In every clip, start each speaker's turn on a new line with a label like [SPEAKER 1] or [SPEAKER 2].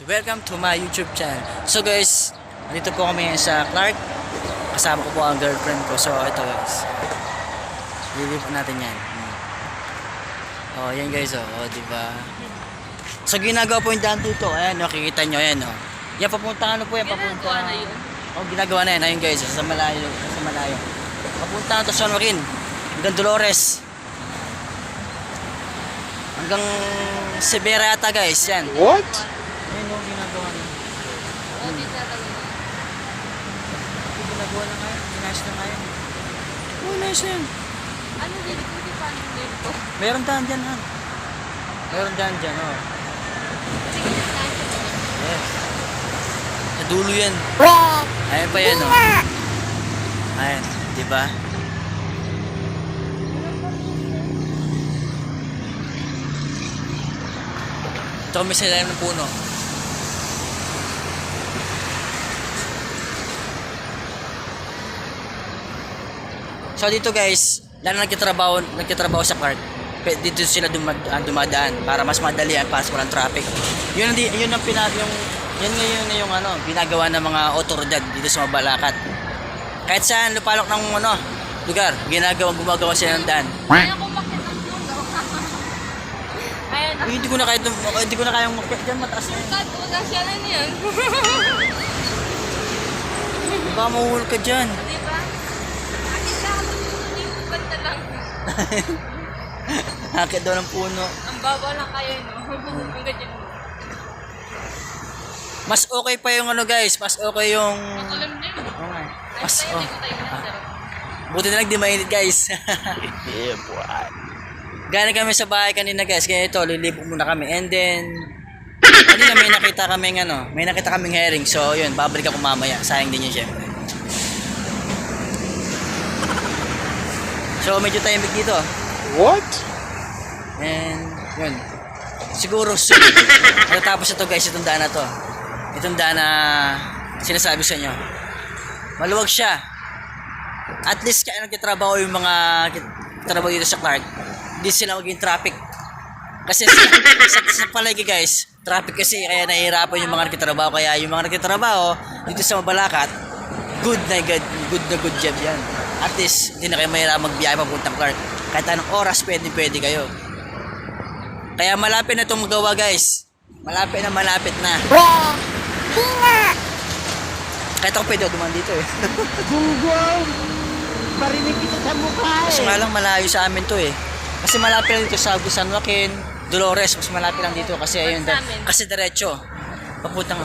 [SPEAKER 1] guys, welcome to my YouTube channel. So guys, nandito po kami sa Clark. Kasama ko po ang girlfriend ko. So ito guys. Lilipat natin yan. Hmm. Oh, yan guys oh, oh di ba? So ginagawa po yung daan dito. Ayan, nakikita nyo, ayan oh. Yan papunta ano po yan, papunta.
[SPEAKER 2] Ginagawa na yun.
[SPEAKER 1] Oh, ginagawa na yan. Ayun guys, sa malayo, sa malayo. Papunta na to sa Marin. Hanggang Dolores. Hanggang Severa yata guys, yan.
[SPEAKER 3] What?
[SPEAKER 1] Ayun yung ginagawa na.
[SPEAKER 2] O, di talaga.
[SPEAKER 1] Ginagawa na ngayon. Ginayos na ngayon. Oh, nice yan.
[SPEAKER 2] Ano din? Hindi paano din to?
[SPEAKER 1] Meron daan dyan ha. Meron daan dyan, oh. Yes. Sa dulo yan. Ayan pa yan, oh. Ayan, di ba? Ito kami sa ilalim ng puno. So dito guys, lalo nagkitrabaho, nagkitrabaho sa pe- Dito sila dumad, ah, dumadaan para mas madali ang pas walang traffic. Yun di, yun ang pinag yung yun ngayon na yung ano, ginagawa ng mga otoridad dito sa Mabalacat. Kahit saan lupalok ng ano, lugar, ginagawa gumagawa sila ng daan.
[SPEAKER 2] Ayan,
[SPEAKER 1] Uy, hindi ko na kaya hindi ko na kayang makyat diyan mataas na. yun.
[SPEAKER 2] kat, una siya na niyan.
[SPEAKER 1] Baka mahuhulog ka diyan.
[SPEAKER 2] Di ba? Bakit lahat yung banda lang?
[SPEAKER 1] Hakit daw ng puno.
[SPEAKER 2] Ang baba lang kayo, no? Ang ganyan.
[SPEAKER 1] Mas okay pa yung ano guys, mas okay yung
[SPEAKER 2] Makulam na yun.
[SPEAKER 1] Oo nga.
[SPEAKER 2] Ay,
[SPEAKER 1] Mas
[SPEAKER 2] tayo,
[SPEAKER 1] oh.
[SPEAKER 2] nasarap.
[SPEAKER 1] Buti na lang di mainit guys.
[SPEAKER 3] Yeah, boy.
[SPEAKER 1] Galing kami sa bahay kanina guys, kaya ito, lilibog muna kami. And then, kanina may nakita kaming ano, may nakita kaming herring. So, yun, babalik ako mamaya. Sayang din yun syempre. So, medyo tahimik dito.
[SPEAKER 3] What?
[SPEAKER 1] And, yun. Siguro soon. Matatapos ito guys, itong daan na to. Itong daan na sinasabi sa inyo. Maluwag siya. At least kaya nagtitrabaho yung mga trabaho dito sa Clark. Hindi sila maging traffic. Kasi sa, sa, sa palagi guys, traffic kasi kaya nahihirapan yung mga nagtitrabaho. Kaya yung mga nagtitrabaho dito sa Mabalacat, good na good, good na good job yan. At least, hindi na kayo mahirap magbiyahe papuntang Clark. Kahit anong oras, pwede pwede kayo. Kaya malapit na itong magawa guys. Malapit na malapit na. Kahit ako pwede ako dumaan dito eh.
[SPEAKER 3] Gunggong! Parinig kita sa mukha eh.
[SPEAKER 1] nga lang malayo sa amin to eh. Kasi malapit lang dito sa San Joaquin, Dolores, mas malapit lang dito kasi ayun kasi diretso. Papuntang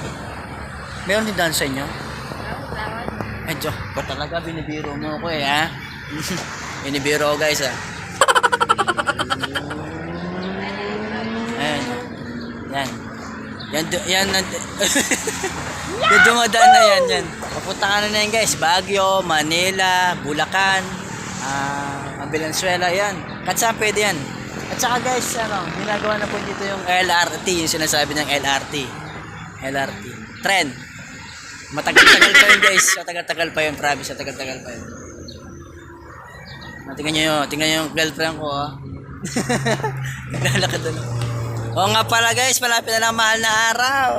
[SPEAKER 1] Meron din daan sa inyo? Medyo, ko talaga binibiro mo ko eh ha. binibiro ko guys ha. Ayan. Yan. Yan, yan, yan, yan dumadaan na yan, yan. Papunta ka na na yan guys, Baguio, Manila, Bulacan, ah, Valenzuela, yan. Kahit saan pwede yan. At saka guys, ano, ginagawa na po dito yung LRT, yung sinasabi ng LRT. LRT. Trend. Matagal-tagal pa yun guys, matagal-tagal pa yun, promise, matagal-tagal pa yun. Ah, Tingnan nyo yun, tingnan nyo yung girlfriend ko, ah. Naglalakad doon. Oo nga pala guys, malapit na lang mahal na araw.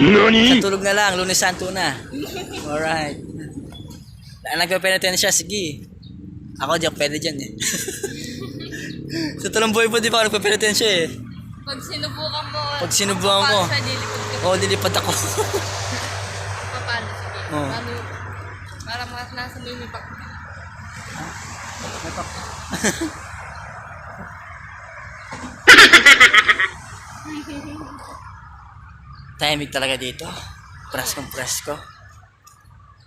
[SPEAKER 3] Nani?
[SPEAKER 1] Natulog na lang, lunes santo na. Alright. Dahil nagpe-penitensya siya, sige. Ako di ako pwede dyan eh. Sa talang buhay po di ba ako nagpe-penitensya eh.
[SPEAKER 2] Pag sinubukan mo,
[SPEAKER 1] Pag sinubukan
[SPEAKER 2] siya lilipad ka?
[SPEAKER 1] Oo, lilipad ako. Oo.
[SPEAKER 2] Paano? Para mga nasa may may pak.
[SPEAKER 1] Tahimik talaga dito. Preskong presko.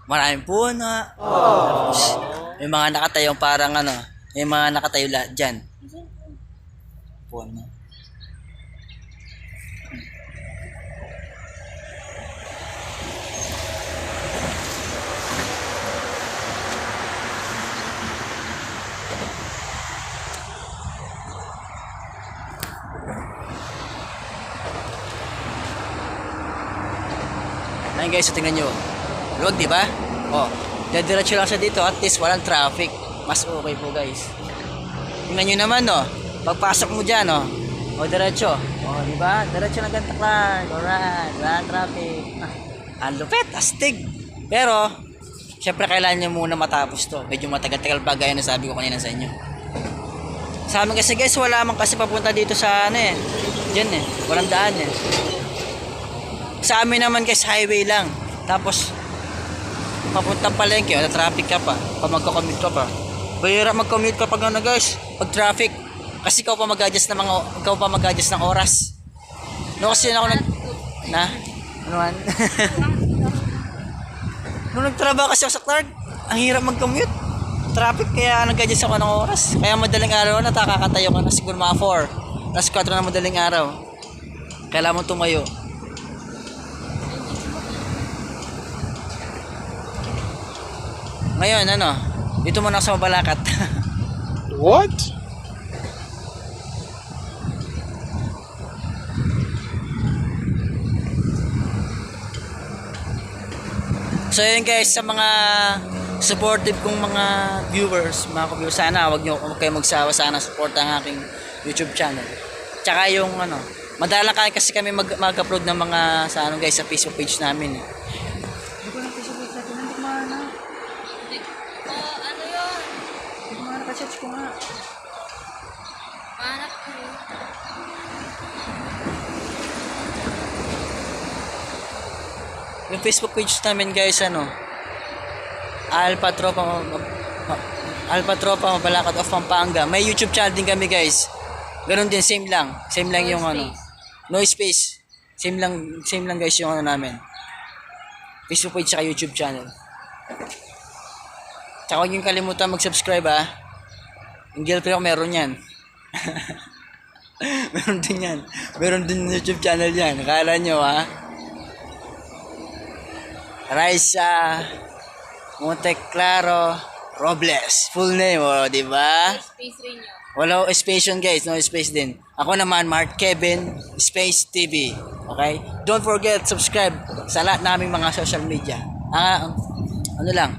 [SPEAKER 1] Maraming puno. Tapos, may mga nakatayong parang ano, may mga nakatayo lahat dyan. Puno. Ayun guys, tingnan nyo. Luwag, di ba? Oh, diretso lang siya dito. At least walang traffic. Mas okay po guys. Tingnan nyo naman, no. Pagpasok mo dyan, no. O, diretso. O, Oh, di ba? Diretso na ganta Clark. Alright. Wala nang traffic. Ah, ang lupit. Astig. Pero, syempre kailangan nyo muna matapos to. Medyo matagal-tagal pa gaya na sabi ko kanina sa inyo. Sa amin kasi guys, wala man kasi papunta dito sa ano eh. Diyan eh. Walang daan eh. Sa amin naman guys, highway lang. Tapos, papuntang palengke, wala traffic ka pa. Pag magka-commute ka pa. Bayira mag-commute kapag ano guys, pag traffic. Kasi ikaw pa mag-adjust ng mga, ikaw pa mag-adjust ng oras. No, kasi ako nag, na, ano man? Nung nagtrabaho kasi ako sa Clark, ang hirap mag-commute. Traffic, kaya nag-adjust ako ng oras. Kaya madaling araw na, takakatayo ka na siguro mga 4. Tapos 4 na madaling araw. Kailangan mo tumayo. Ngayon, ano, dito muna ako sa Mabalakat.
[SPEAKER 3] What?
[SPEAKER 1] So yun guys, sa mga supportive kong mga viewers, mga viewers sana wag niyo huwag kayo magsawa sana support ang aking YouTube channel. Tsaka yung ano, madalang kaya kasi kami mag, mag-upload ng mga sa ano guys sa Facebook page namin. Eh. Hindi ko na Facebook page natin, hindi ko maana.
[SPEAKER 2] Oh, ano yun?
[SPEAKER 1] Hindi ko maana, ka-search ko nga.
[SPEAKER 2] Hanap ko.
[SPEAKER 1] Yung Facebook page namin guys, ano, Alpha Tropa, Alpha Tropa Mabalakat of Pampanga. May YouTube channel din kami guys. Ganun din, same lang. Same lang
[SPEAKER 2] No
[SPEAKER 1] yung ano. No space. Same lang, same lang guys yung ano namin. Facebook page saka YouTube channel. Tsaka huwag yung kalimutan mag-subscribe ah. Yung girlfriend ko meron yan. meron din yan. Meron din YouTube channel yan. Akala nyo ah. Raisa Monteclaro Robles. Full name, oh, di ba?
[SPEAKER 2] Space rin yun.
[SPEAKER 1] Wala space yun, guys. No space din. Ako naman, Mark Kevin Space TV. Okay? Don't forget, subscribe sa lahat naming mga social media. Ah, ano lang.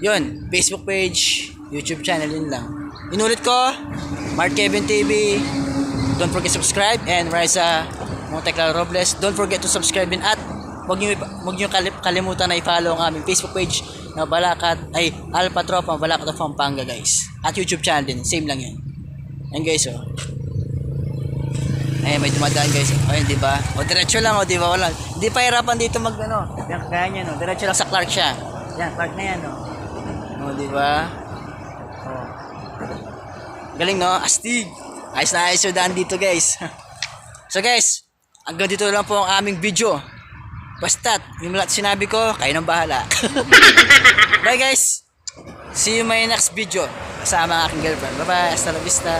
[SPEAKER 1] Yun, Facebook page, YouTube channel, yun lang. Inulit ko, Mark Kevin TV. Don't forget subscribe and Raisa Monteclaro Robles. Don't forget to subscribe din at Huwag niyo huwag niyo kalip, kalimutan na i-follow ang aming Facebook page na Balakat ay Alpha Tropa Balakat of Pampanga guys. At YouTube channel din, same lang 'yan. Ayun guys oh. Ay, may dumadaan guys. Ayun, di ba? O diretso lang, o di ba? Wala. Hindi pa hirapan dito mag ano. Yan kaya niya no. Diretso lang sa Clark siya. Yan, Clark na yan no. O, di ba? O. Galing no? Astig. Ayos na ayos yung daan dito guys. so guys, hanggang dito lang po ang aming video. Basta't, yung lahat sinabi ko, kayo nang bahala. Bye guys! See you my next video. Kasama ang aking girlfriend. Bye-bye. Hasta la vista.